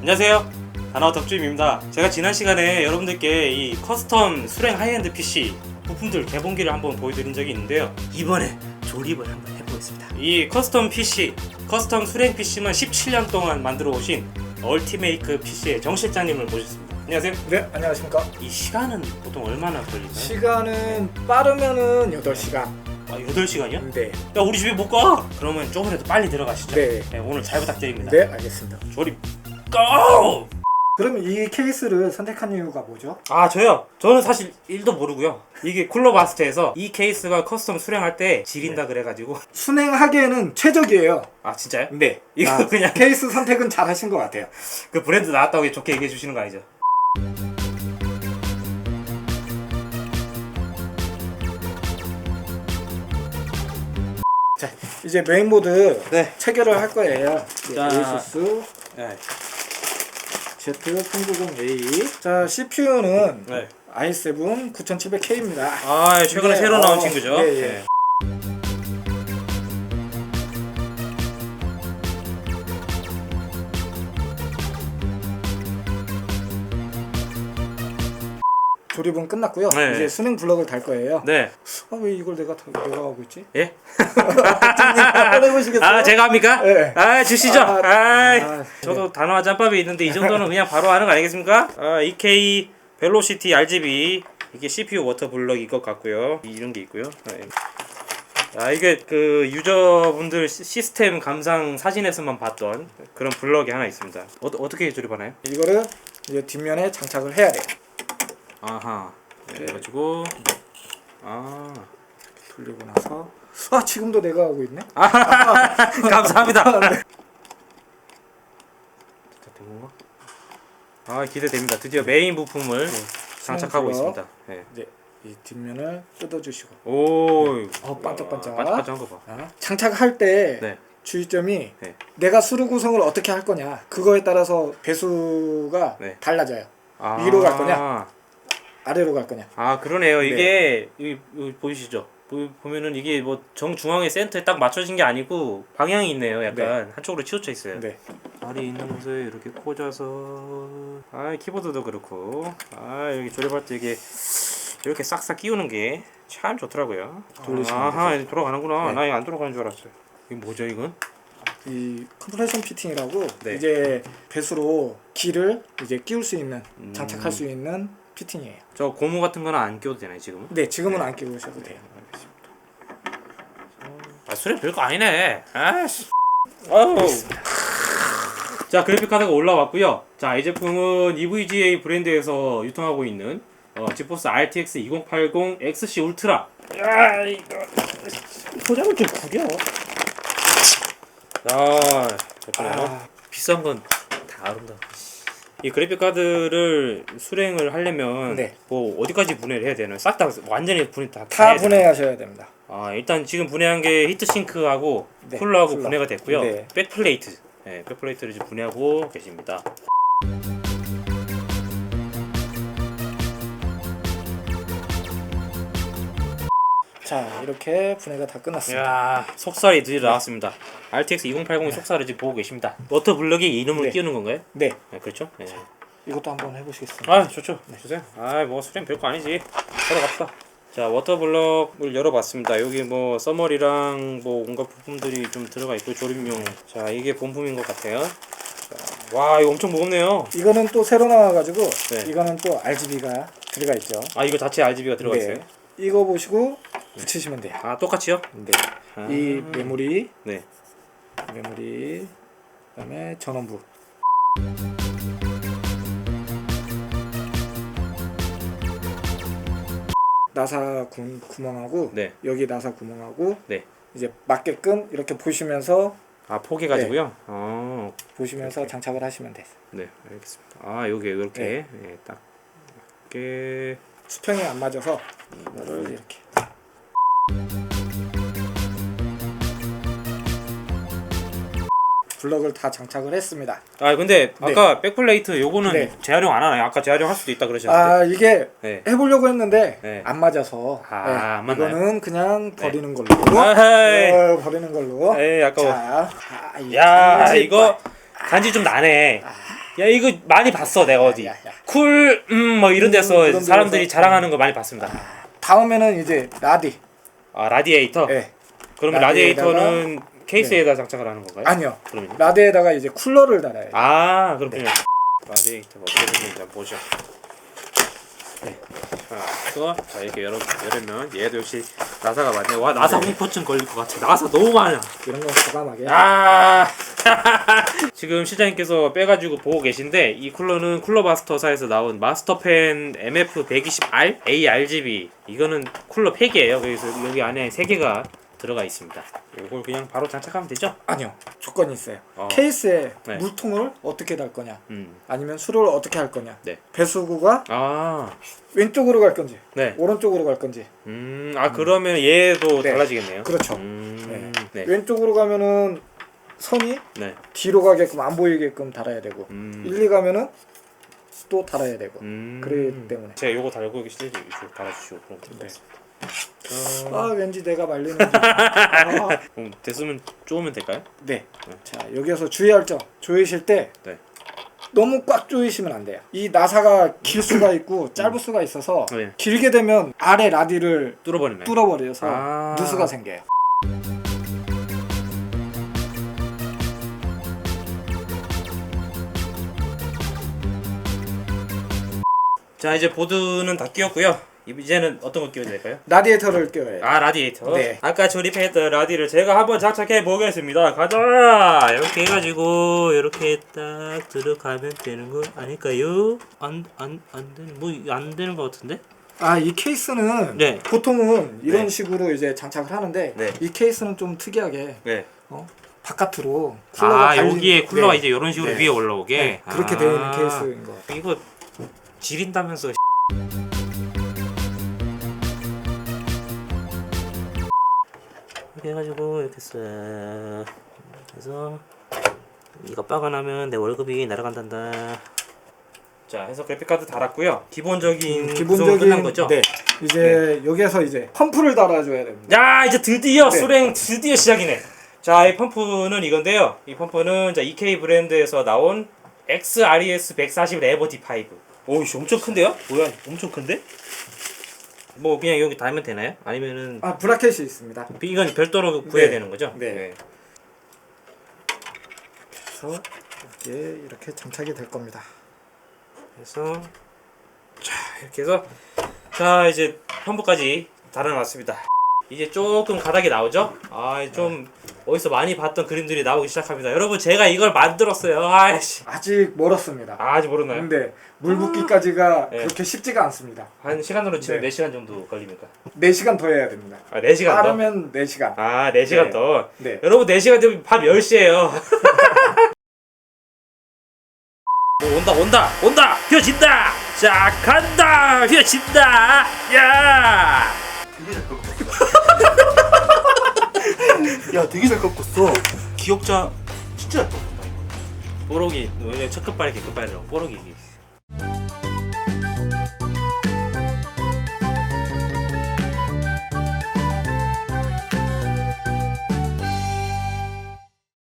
안녕하세요. 다나와 덕주임입니다. 제가 지난 시간에 여러분들께 이 커스텀 수랭 하이엔드 PC 부품들 개봉기를 한번 보여드린 적이 있는데요. 이번에 조립을 한번 해보겠습니다. 이 커스텀 PC, 커스텀 수랭 PC만 17년 동안 만들어 오신 얼티메이크 PC의 정 실장님을 모셨습니다. 안녕하세요. 네, 안녕하십니까. 이 시간은 보통 얼마나 걸릴까요? 시간은 빠르면은 8시간. 아, 8시간이요? 네. 야, 우리 집에 못 가! 그러면 조금이라도 빨리 들어가시죠. 네. 네, 오늘 잘 부탁드립니다. 네, 알겠습니다. 조립, 고! 그럼 이 케이스를 선택한 이유가 뭐죠? 아 저요? 저는 사실 1도 모르고요 이게 쿨러바스트에서 이 케이스가 커스텀 수령할 때 지린다 그래가지고 순행하기에는 최적이에요. 아 진짜요? 네. 이거 아, 그냥 케이스 선택은 잘 하신 것 같아요. 그 브랜드 나왔다고 좋게 얘기해 주시는 거 아니죠? 자, 이제 메인보드 네. 체결을 할 거예요. 자. 에이수스 네. Z390A. 자, CPU는 네. i7 9700K입니다. 아 최근에 네, 새로 나온 어, 친구죠? 예, 예. 네. 조립은 끝났고요. 네. 이제 순행 블럭을 달 거예요. 네. 아, 왜 이걸 내가 다, 내가 하고 있지? 예? 해보시겠어요? 아 제가 합니까? 네. 아 주시죠. 아, 아, 아, 저도 단어와 짬밥이 있는데 이 정도는 그냥 바로 하는 거 아니겠습니까? 아 EK 벨로시티 RGB 이게 CPU 워터 블럭일 것 같고요. 이런 게 있고요. 네. 아 이게 그 유저분들 시- 시스템 감상 사진에서만 봤던 그런 블럭이 하나 있습니다. 어, 어떻게 조립하나요? 이거를 이제 뒷면에 장착을 해야 돼요. 아하. 네, 그래가지고 아 돌리고 나서 아 지금도 내가 하고 있네. 감사합니다. 진짜 된 건가? 아 기대됩니다. 드디어 메인 부품을 장착하고 수능 있습니다. 네. 이제 이 뒷면을 뜯어주시고 오, 어, 반짝반짝. 반짝반짝한 거 봐. 아, 장착할 때 네. 주의점이 네. 내가 수루 구성을 어떻게 할 거냐 그거에 따라서 배수가 네. 달라져요. 아, 위로 갈 거냐? 아래로 갈 거냐. 아 그러네요. 이게 여기, 여기 보이시죠? 보- 보면은 이게 뭐 정중앙에 센터에 딱 맞춰진 게 아니고 방향이 있네요. 약간 한쪽으로 치우쳐 있어요. 네. 발이 있는 곳에 이렇게 꽂아서 아 키보드도 그렇고 아 여기 조립할 때 이게 이렇게 싹싹 끼우는 게 참 좋더라고요. 돌리시면 아하 이제 돌아가는구나. 네. 나 이거 안 돌아가는 줄 알았어요. 이게 뭐죠 이건? 이 컴프레션 피팅이라고 네. 이제 배수로 기를 이제 끼울 수 있는 음. 장착할 수 있는 피팅이에요. 저 고무 같은 거는 안 끼워도 되나요 지금은? 네, 지금은 안 끼우셔도 돼요. 아 수레 별거 아니네. 아씨. 아우. 자 그래픽 카드가 올라왔고요. 자 이 제품은 EVGA 브랜드에서 유통하고 있는 어, 지포스 RTX 2080 XC 울트라. 야 이거 포장을 좀 구려. 아. 아, 비싼 건 다 아름다워. 이 그래픽 카드를 수랭을 하려면 네. 뭐 어디까지 분해를 해야 되나요? 싹 다 완전히 분해 다, 다 해야 되나요? 분해하셔야 됩니다. 아 일단 지금 분해한 게 히트싱크하고 네, 쿨러하고 쿨러. 분해가 됐고요. 네. 백플레이트, 네, 백플레이트를 지금 분해하고 계십니다. 자, 이렇게 분해가 다 끝났습니다. 이야 속살이 드디어 나왔습니다. RTX 2080 속살을 지금 보고 계십니다. 워터 블럭에 이름을 네. 끼우는 건가요? 네, 네 그렇죠. 네. 이것도 한번 해보시겠습니다. 아 좋죠. 주세요. 아뭐 수련 별거 아니지. 들어갑시다. 자 워터 블럭을 열어봤습니다. 여기 뭐 써머리랑 뭐 온갖 부품들이 좀 들어가 있고 조립용. 자 이게 본품인 것 같아요. 자, 와 이거 엄청 무겁네요. 이거는 또 새로 나와가지고 네. 이거는 또 RGB가 들어가 있죠. 아 이거 자체 RGB가 들어가 네. 있어요. 이거 보시고 붙이시면 돼요. 아 똑같이요? 네. 아. 이 메모리, 네. 메모리, 그다음에 전원부. 나사 구, 구멍하고 네. 여기 나사 구멍하고 네. 이제 맞게끔 이렇게 보시면서 아 포개 가지고요. 어, 보시면서 장착을 하시면 돼요. 네, 알겠습니다. 아 여기 이렇게 예, 딱 이렇게 수평이 안 맞아서 이거를 이렇게 블럭을 다 장착을 했습니다. 아 근데 아까 백플레이트 요거는 네. 재활용 안 하나요? 아까 재활용 할 수도 있다 그러셨는데. 아 이게 네. 해보려고 했는데 네. 안 맞아서 아, 네, 안 맞나요? 이거는 그냥 버리는 걸로 아이, 어, 버리는 걸로 에이 아까워. 자, 아, 이야 간지 이거 간지 좀 나네. 야 이거 많이 봤어 내가 어디 야, 야. 쿨 음 뭐 이런 데서 음, 그런 사람들이 데서. 자랑하는 거 많이 봤습니다 다음에는 이제 라디. 아 라디에이터 예. 그러면 라디에이터는 케이스에다 장착을 하는 건가요? 아니요. 그러면요? 라디에다가 이제 쿨러를 달아야 돼. 아 그렇군요. 라디에이터가 어떻게 생긴지 한번 보죠. 네. 자, 이거 자 이렇게 열어 열으면 얘도 역시 나사가 많네 와 나사 공포증 걸릴 것 같아. 나사 너무 많아. 이런 건 과감하게. 아. 지금 실장님께서 빼가지고 보고 계신데 이 쿨러는 쿨러마스터사에서 나온 마스터펜 MF120R ARGB 이거는 쿨러 팩이에요. 그래서 여기 안에 세 개가 들어가 있습니다 이걸 그냥 바로 장착하면 되죠? 아니요. 조건이 있어요. 어. 케이스에 네. 물통을 어떻게 달 거냐. 음. 아니면 술을 어떻게 할 거냐. 네. 배수구가 아, 왼쪽으로 갈 건지 네. 오른쪽으로 갈 건지. 음, 아 그러면 얘도 네. 달라지겠네요. 그렇죠. 음, 네. 왼쪽으로 가면은 선이 네. 뒤로 가게끔 안 보이게끔 달아야 되고 음. 1, 2 가면은 또 달아야 되고 음. 그러기 때문에. 제가 요거 달고 이거 달아주시고 그럼 네. 되겠습니다. 어, 아 왠지 내가 말리는지. 아, 그럼 됐으면 쪼으면 될까요? 네. 자 여기에서 주의할 점 조이실 때 네. 너무 꽉 조이시면 안 돼요. 이 나사가 길 수가 있고 짧을 수가 있어서 네. 길게 되면 아래 라디를 뚫어버리면. 뚫어버려서 아. 누수가 생겨요. 자 이제 보드는 다 끼웠고요. 이제는 어떤 거 끼워야 될까요? 라디에이터를 해요. 아 라디에이터. 네. 아까 조립했던 라디를 제가 한번 장착해 보겠습니다. 가자. 이렇게 해가지고 이렇게 딱 들어가면 되는 거 아닐까요? 안안안 되는 뭐안 되는 거 같은데? 아 이 케이스는 네. 보통은 이런 네. 식으로 이제 장착을 하는데 네. 이 케이스는 좀 특이하게 네. 어? 바깥으로 쿨러가 아 달린- 여기에 쿨러가 네. 이제 이런 식으로 네. 위에 올라오게 네, 그렇게 아. 되어 있는 케이스인 거. 이거 지린다면서 해가지고 이렇게 쓱 해서 이거 빠가 나면 내 월급이 날아간단다 자 해서 그래픽카드 달았고요 기본적인 구성은 끝난 거죠? 네. 이제 여기에서 이제 펌프를 달아줘야 됩니다. 야 이제 드디어 네. 수랭 드디어 시작이네. 자 이 펌프는 이건데요. 이 펌프는 자 EK 브랜드에서 나온 XRES 140 레버 D5. 오 이씨 엄청 큰데요? 뭐야 엄청 큰데? 뭐 그냥 여기 달면 되나요? 아니면은 아 브라켓이 있습니다. 이건 별도로 구해야 네. 되는 거죠? 네. 그래서 이게 이렇게 장착이 될 겁니다. 그래서 자 이렇게 해서 자 이제 펌프까지 달아놨습니다. 이제 조금 가닥이 나오죠? 아 좀 어디서 많이 봤던 그림들이 나오기 시작합니다. 여러분 제가 이걸 만들었어요. 아이씨. 아직 멀었습니다. 아, 아직 모르나요? 근데 물 붓기까지가 네. 그렇게 쉽지가 않습니다. 한 시간으로 치면 네. 몇 시간 정도 걸립니까? 4시간 더 해야 됩니다. 아, 4시간 더? 빠르면 4시간. 아, 4시간 네. 더. 네. 여러분 4시간 되면 밤 10시에요. 뭐 온다 온다 온다 휘어진다 자 간다 휘어진다 야 야 되게 잘 꺾었어. 기억자 진짜 잘 꺾었다 뽀록이 왜 첫급발이 개급발이라고 뽀록이